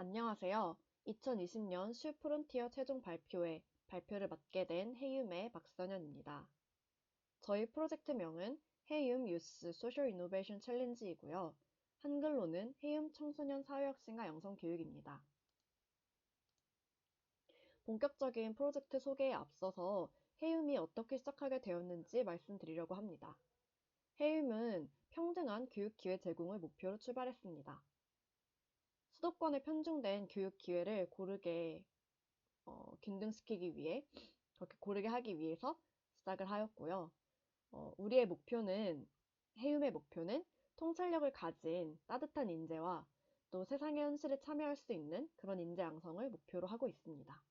안녕하세요. 2020년 슈프론티어 최종 발표회 발표를 맡게 된 해읒의 박선현입니다. 저희 프로젝트명은 해읒 유스 소셜 이노베이션 챌린지이고요. 한글로는 해읒 청소년 사회혁신과 영성교육입니다. 본격적인 프로젝트 소개에 앞서서 해읒이 어떻게 시작하게 되었는지 말씀드리려고 합니다. 해읒은 평등한 교육 기회 제공을 목표로 출발했습니다. 수도권에 편중된 교육 기회를 고르게 어, 균등시키기 위해 그렇게 고르게 하기 위해서 시작을 하였고요. 어, 우리의 목표는 해움의 목표는 통찰력을 가진 따뜻한 인재와 또 세상의 현실에 참여할 수 있는 그런 인재 양성을 목표로 하고 있습니다.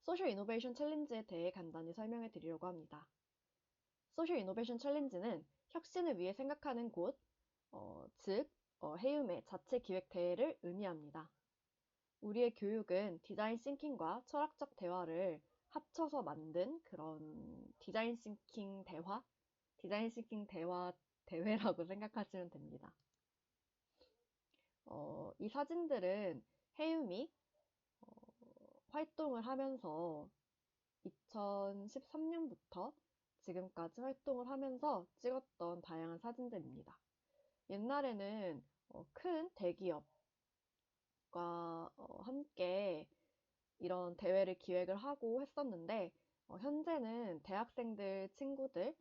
소셜 이노베이션 챌린지에 대해 간단히 설명해 드리려고 합니다. 소셜 이노베이션 챌린지는 혁신을 위해 생각하는 곳, 어, 즉 어, 해움의 자체 기획 대회를 의미합니다. 우리의 교육은 디자인 싱킹과 철학적 대화를 합쳐서 만든 그런 디자인 싱킹 대화, 디자인 싱킹 대화 대회라고 생각하시면 됩니다. 어, 이 사진들은 해움이 어, 활동을 하면서 2013년부터 지금까지 활동을 하면서 찍었던 다양한 사진들입니다. 옛날에는 어, 큰 대기업과 어, 함께 이런 대회를 기획을 하고 했었는데 어, 현재는 대학생들 친구들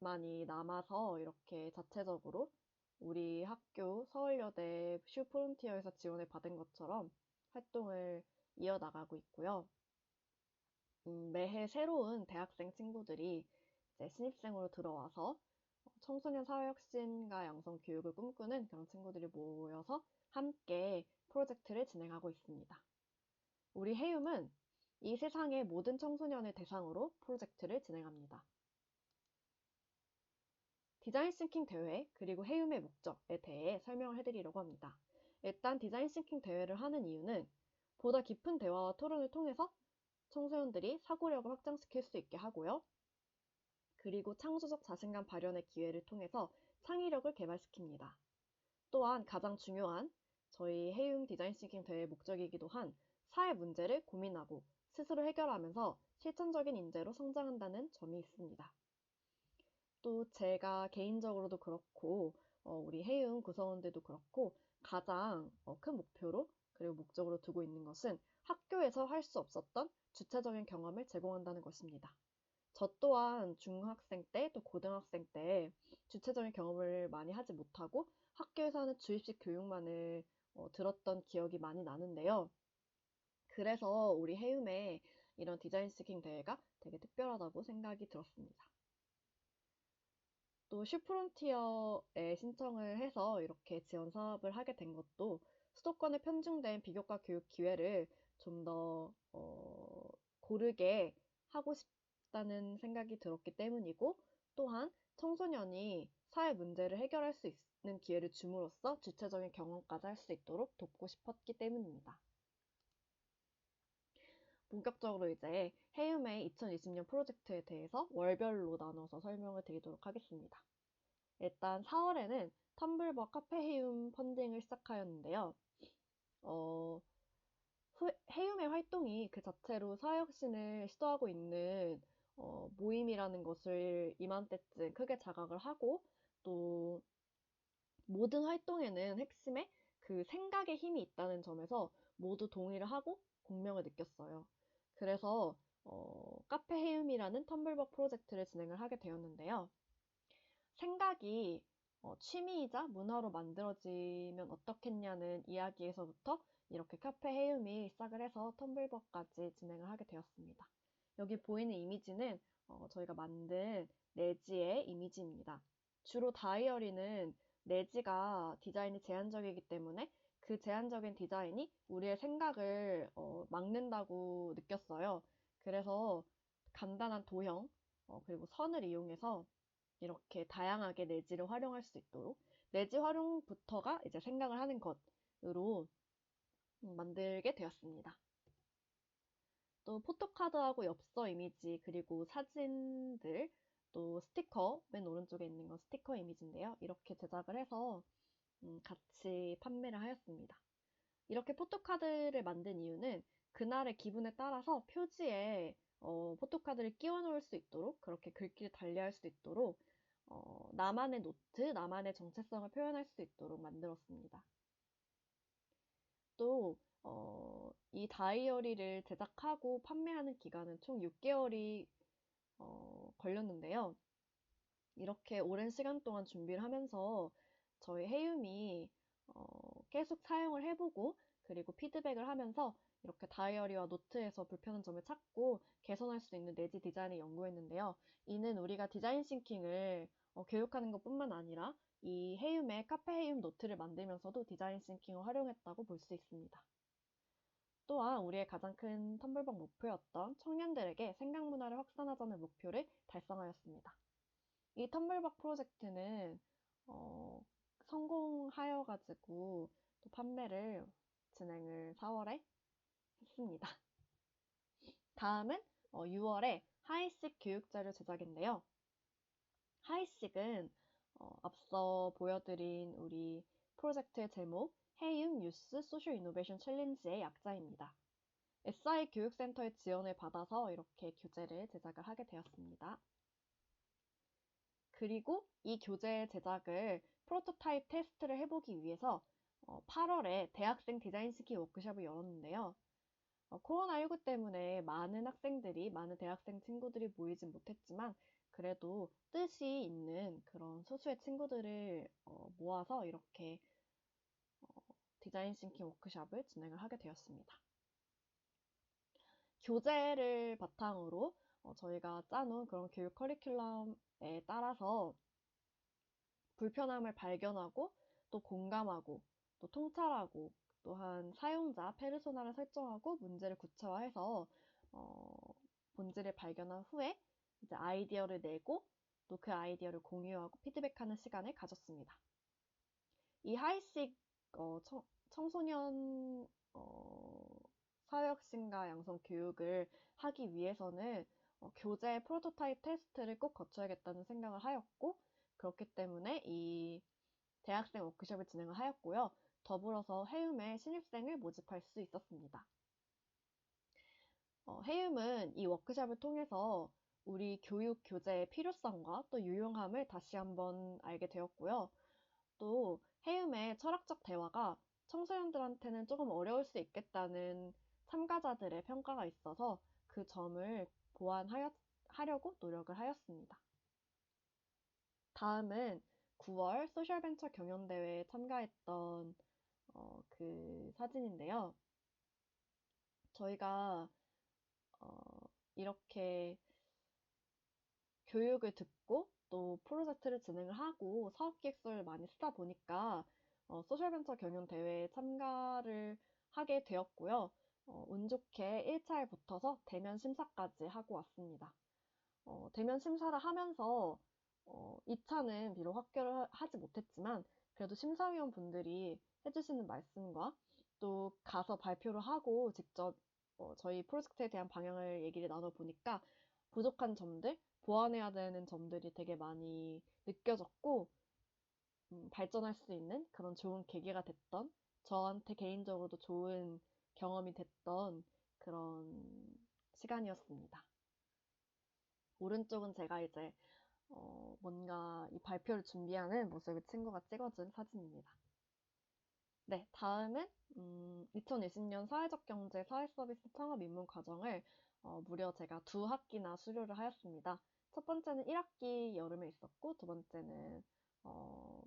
많이 남아서 이렇게 자체적으로 우리 학교 서울여대 슈프론티어에서 지원을 받은 것처럼 활동을 이어나가고 있고요. 음, 매해 새로운 대학생 친구들이 이제 신입생으로 들어와서 청소년 사회혁신과 양성 교육을 꿈꾸는 그런 친구들이 모여서 함께 프로젝트를 진행하고 있습니다. 우리 해움은 이 세상의 모든 청소년을 대상으로 프로젝트를 진행합니다. 디자인 싱킹 대회 그리고 해움의 목적에 대해 설명을 해드리려고 합니다. 일단 디자인 싱킹 대회를 하는 이유는 보다 깊은 대화와 토론을 통해서 청소년들이 사고력을 확장시킬 수 있게 하고요. 그리고 창조적 자신감 발현의 기회를 통해서 창의력을 개발시킵니다. 또한 가장 중요한 저희 해움 디자인 싱킹 대회의 목적이기도 한 사회 문제를 고민하고 스스로 해결하면서 실천적인 인재로 성장한다는 점이 있습니다. 또 제가 개인적으로도 그렇고 어, 우리 해움 구성원들도 그렇고 가장 어, 큰 목표로 그리고 목적으로 두고 있는 것은 학교에서 할 수 없었던 주체적인 경험을 제공한다는 것입니다. 저 또한 중학생 때 또 고등학생 때 주체적인 경험을 많이 하지 못하고 학교에서 하는 주입식 교육만을 어, 들었던 기억이 많이 나는데요. 그래서 우리 해움의 이런 디자인 스킹 대회가 되게 특별하다고 생각이 들었습니다. 또 슈프론티어에 신청을 해서 이렇게 지원 사업을 하게 된 것도 수도권에 편중된 비교과 교육 기회를 좀더 어, 고르게 하고 싶 있다는 생각이 들었기 때문이고 또한 청소년이 사회 문제를 해결할 수 있는 기회를 줌으로써 주체적인 경험까지 할 수 있도록 돕고 싶었기 때문입니다. 본격적으로 이제 해움의 2020년 프로젝트에 대해서 월별로 나눠서 설명을 드리도록 하겠습니다. 일단 4월에는 텀블버 카페 해움 펀딩을 시작하였는데요. 어, 해움의 활동이 그 자체로 사회혁신을 시도하고 있는 어, 모임이라는 것을 이맘때쯤 크게 자각을 하고 또 모든 활동에는 핵심에 그 생각의 힘이 있다는 점에서 모두 동의를 하고 공명을 느꼈어요. 그래서 어, 카페 해음이라는 텀블벅 프로젝트를 진행을 하게 되었는데요. 생각이 어, 취미이자 문화로 만들어지면 어떻겠냐는 이야기에서부터 이렇게 카페 해음이 시작을 해서 텀블벅까지 진행을 하게 되었습니다. 여기 보이는 이미지는 어, 저희가 만든 레지의 이미지입니다. 주로 다이어리는 레지가 디자인이 제한적이기 때문에 그 제한적인 디자인이 우리의 생각을 어, 막는다고 느꼈어요. 그래서 간단한 도형 어, 그리고 선을 이용해서 이렇게 다양하게 레지를 활용할 수 있도록 레지 활용부터가 이제 생각을 하는 것으로 만들게 되었습니다. 또 포토카드하고 엽서 이미지 그리고 사진들 또 스티커 맨 오른쪽에 있는 건 스티커 이미지인데요. 이렇게 제작을 해서 음, 같이 판매를 하였습니다. 이렇게 포토카드를 만든 이유는 그날의 기분에 따라서 표지에 어, 포토카드를 끼워 넣을 수 있도록 그렇게 글귀를 달리할 수 있도록 어, 나만의 노트, 나만의 정체성을 표현할 수 있도록 만들었습니다. 또, 어, 이 다이어리를 제작하고 판매하는 기간은 총 6개월이 어, 걸렸는데요. 이렇게 오랜 시간 동안 준비를 하면서 저희 해움이 어, 계속 사용을 해보고 그리고 피드백을 하면서 이렇게 다이어리와 노트에서 불편한 점을 찾고 개선할 수 있는 내지 디자인을 연구했는데요. 이는 우리가 디자인 싱킹을 어, 교육하는 것 뿐만 아니라 이 해움의 카페 해움 노트를 만들면서도 디자인 싱킹을 활용했다고 볼 수 있습니다. 또한 우리의 가장 큰 텀블벅 목표였던 청년들에게 생각 문화를 확산하자는 목표를 달성하였습니다. 이 텀블벅 프로젝트는 어, 성공하여 가지고 또 판매를 진행을 4월에 했습니다. 다음은 어, 6월에 하이식 교육자료 제작인데요. 하이식은 어, 앞서 보여드린 우리 프로젝트의 제목 해윤 뉴스 소셜 이노베이션 챌린지의 약자입니다. SI 교육센터의 지원을 받아서 이렇게 교재를 제작을 하게 되었습니다. 그리고 이 교재 제작을 프로토타입 테스트를 해보기 위해서 8월에 어, 대학생 디자인 스키 워크숍을 열었는데요. 어, 코로나19 때문에 많은 학생들이, 많은 대학생 친구들이 모이진 못했지만, 그래도 뜻이 있는 그런 소수의 친구들을 어, 모아서 이렇게 디자인 싱킹 워크숍을 진행을 하게 되었습니다. 교재를 바탕으로 저희가 짜놓은 그런 교육 커리큘럼에 따라서 불편함을 발견하고 또 공감하고 또 통찰하고 또한 사용자 페르소나를 설정하고 문제를 구체화해서 어, 본질을 발견한 후에 이제 아이디어를 내고 또 그 아이디어를 공유하고 피드백하는 시간을 가졌습니다. 이 하이식 어, 청, 청소년 어, 사회혁신과 양성 교육을 하기 위해서는 어, 교재 프로토타입 테스트를 꼭 거쳐야겠다는 생각을 하였고 그렇기 때문에 이 대학생 워크숍을 진행을 하였고요. 더불어서 해움에 신입생을 모집할 수 있었습니다. 어, 해움은 이 워크숍을 통해서 우리 교육 교재의 필요성과 또 유용함을 다시 한번 알게 되었고요. 또 해움의 철학적 대화가 청소년들한테는 조금 어려울 수 있겠다는 참가자들의 평가가 있어서 그 점을 보완하려고 노력을 하였습니다. 다음은 9월 소셜벤처 경연대회에 참가했던 어, 그 사진인데요. 저희가 어, 이렇게 교육을 듣고 또 프로젝트를 진행을 하고 사업 기획서를 많이 쓰다 보니까 어, 소셜벤처 경연 대회에 참가를 하게 되었고요. 어, 운 좋게 1차에 붙어서 대면 심사까지 하고 왔습니다. 어, 대면 심사를 하면서 어, 2차는 비록 합격을 하지 못했지만 그래도 심사위원 분들이 해주시는 말씀과 또 가서 발표를 하고 직접 어, 저희 프로젝트에 대한 방향을 얘기를 나눠보니까 부족한 점들, 보완해야 되는 점들이 되게 많이 느껴졌고 음, 발전할 수 있는 그런 좋은 계기가 됐던 저한테 개인적으로도 좋은 경험이 됐던 그런 시간이었습니다. 오른쪽은 제가 이제 어, 뭔가 이 발표를 준비하는 모습을 친구가 찍어준 사진입니다. 네, 다음은 음, 2020년 사회적 경제 사회서비스 창업 입문 과정을 어, 무려 제가 두 학기나 수료를 하였습니다. 첫 번째는 1학기 여름에 있었고 두 번째는 어,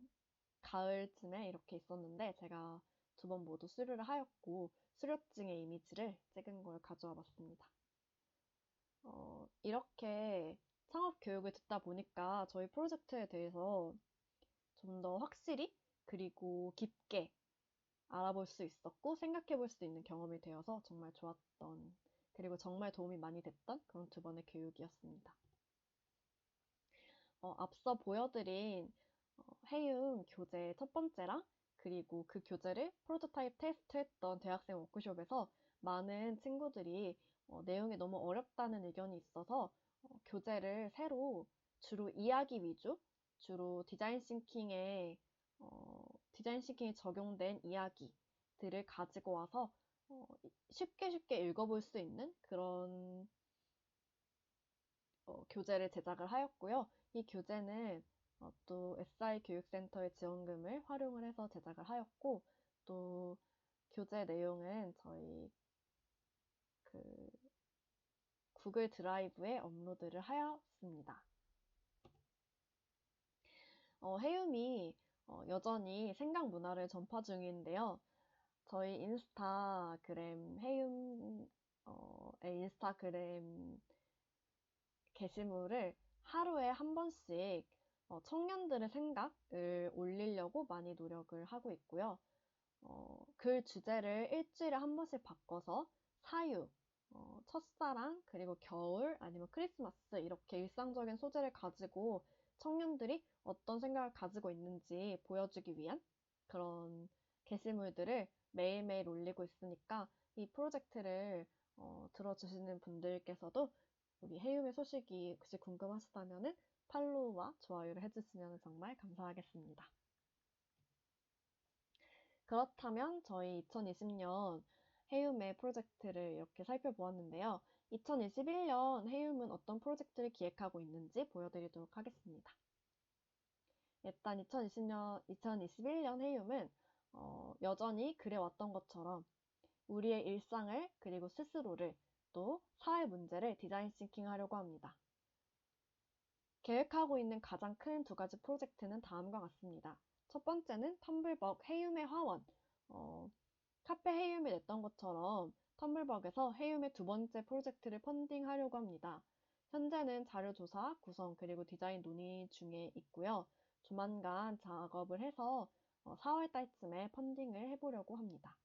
가을쯤에 이렇게 있었는데 제가 두 번 모두 수료를 하였고 수료증의 이미지를 찍은 걸 가져와 봤습니다. 어, 이렇게 창업 교육을 듣다 보니까 저희 프로젝트에 대해서 좀 더 확실히 그리고 깊게 알아볼 수 있었고 생각해 볼 수 있는 경험이 되어서 정말 좋았던 그리고 정말 도움이 많이 됐던 그런 두 번의 교육이었습니다. 어, 앞서 보여드린 어, 해윤 교재 첫 번째랑 그리고 그 교재를 프로토타입 테스트했던 대학생 워크숍에서 많은 친구들이 어, 내용이 너무 어렵다는 의견이 있어서 어, 교재를 새로 주로 이야기 위주, 주로 디자인 싱킹에 어, 디자인 싱킹에 적용된 이야기들을 가지고 와서 어, 쉽게 쉽게 읽어볼 수 있는 그런 어, 교재를 제작을 하였고요. 이 교재는 어, 또 SI 교육센터의 지원금을 활용을 해서 제작을 하였고 또 교재 내용은 저희 그 구글 드라이브에 업로드를 하였습니다. 어, 해움이 어, 여전히 생각 문화를 전파 중인데요. 저희 인스타그램 해움의 인스타그램 게시물을 하루에 한 번씩 어, 청년들의 생각을 올리려고 많이 노력을 하고 있고요. 어, 글 주제를 일주일에 한 번씩 바꿔서 사유, 어, 첫사랑, 그리고 겨울, 아니면 크리스마스 이렇게 일상적인 소재를 가지고 청년들이 어떤 생각을 가지고 있는지 보여주기 위한 그런 게시물들을 매일매일 올리고 있으니까 이 프로젝트를 어, 들어주시는 분들께서도 우리 해움의 소식이 혹시 궁금하시다면 팔로우와 좋아요를 해주시면 정말 감사하겠습니다. 그렇다면 저희 2020년 해움의 프로젝트를 이렇게 살펴보았는데요. 2021년 해움은 어떤 프로젝트를 기획하고 있는지 보여드리도록 하겠습니다. 일단 2020년, 2021년 해움은 어, 여전히 그래왔던 것처럼 우리의 일상을 그리고 스스로를 또 사회 문제를 디자인 싱킹 하려고 합니다. 계획하고 있는 가장 큰 두 가지 프로젝트는 다음과 같습니다. 첫 번째는 텀블벅 해움의 화원. 어, 카페 해움이 냈던 것처럼 텀블벅에서 해움의 두 번째 프로젝트를 펀딩하려고 합니다. 현재는 자료 조사, 구성, 그리고 디자인 논의 중에 있고요. 조만간 작업을 해서 4월 달쯤에 펀딩을 해보려고 합니다.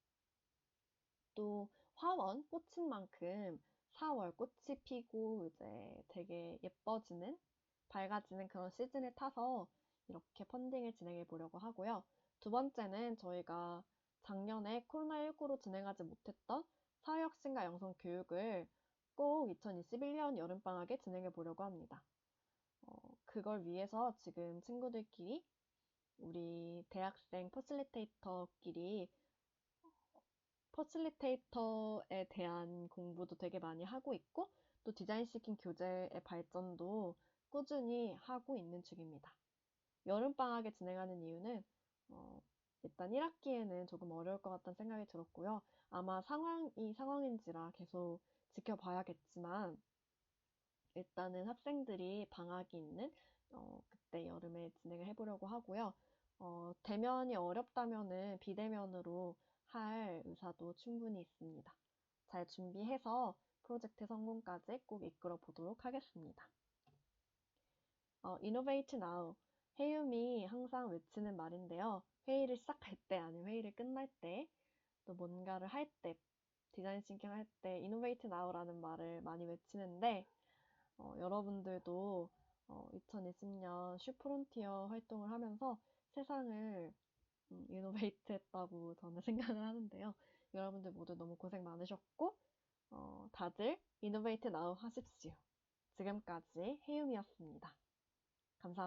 또 화원, 꽃인 만큼 4월 꽃이 피고 이제 되게 예뻐지는, 밝아지는 그런 시즌을 타서 이렇게 펀딩을 진행해 보려고 하고요. 두 번째는 저희가 작년에 코로나19로 진행하지 못했던 사회혁신과 영성 교육을 꼭 2021년 여름방학에 진행해 보려고 합니다. 어, 그걸 위해서 지금 친구들끼리 우리 대학생 퍼실리테이터끼리 퍼실리테이터에 대한 공부도 되게 많이 하고 있고 또 디자인 시킹 교재의 발전도 꾸준히 하고 있는 중입니다. 여름방학에 진행하는 이유는 어, 일단 1학기에는 조금 어려울 것 같다는 생각이 들었고요. 아마 상황이 상황인지라 계속 지켜봐야겠지만 일단은 학생들이 방학이 있는 어, 그때 여름에 진행을 해보려고 하고요. 어, 대면이 어렵다면은 비대면으로 할 의사도 충분히 있습니다. 잘 준비해서 프로젝트 성공까지 꼭 이끌어 보도록 하겠습니다. 어, Innovate Now. 해움이 항상 외치는 말인데요. 회의를 시작할 때 아니면 회의를 끝날 때 또 뭔가를 할 때 디자인 싱킹 할 때 Innovate Now라는 말을 많이 외치는데 어, 여러분들도 어, 2020년 슈프론티어 활동을 하면서 세상을 음, 이노베이트 했다고 저는 생각을 하는데요. 여러분들 모두 너무 고생 많으셨고 어, 다들 이노베이트 나우 하십시오. 지금까지 해움이었습니다. 감사합니다.